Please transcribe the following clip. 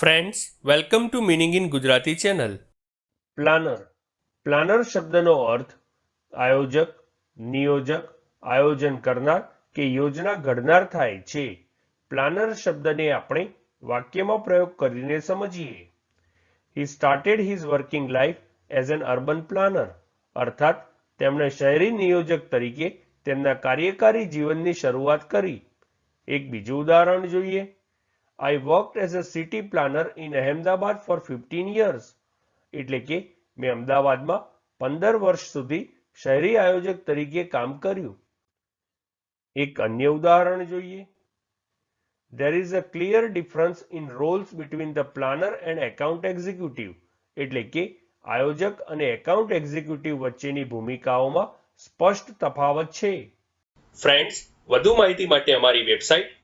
Friends welcome to meaning in Gujarati channel planner planner શબ્દનો અર્થ આયોજક, નિયોજક, આયોજન કરનાર કે યોજના ઘડનાર થાય છે. પ્લાનર શબ્દને આપણે વાક્યમાં પ્રયોગ કરીને સમજીએ. He started his working life as an urban planner અર્થાત, તેમણે શહેરી નિયોજક તરીકે તેમના કાર્યકારી જીવનની શરૂઆત કરી. એક બીજું ઉદાહરણ જોઈએ. I worked as a city planner in Ahmedabad for fifteen years એટલે કે મેં અમદાવાદમાં પંદર વર્ષ સુધી શહેરી આયોજક તરીકે કામ કર્યું. એક અન્ય ઉદાહરણ જોઈએ. There is a clear difference in roles between the planner and account executive. એટલે કે આયોજક અને એકાઉન્ટ એક્ઝિક્યુટિવ વચ્ચેની ભૂમિકાઓમાં સ્પષ્ટ તફાવત છે. ફ્રેન્ડ્સ વધુ માહિતી માટે અમારી website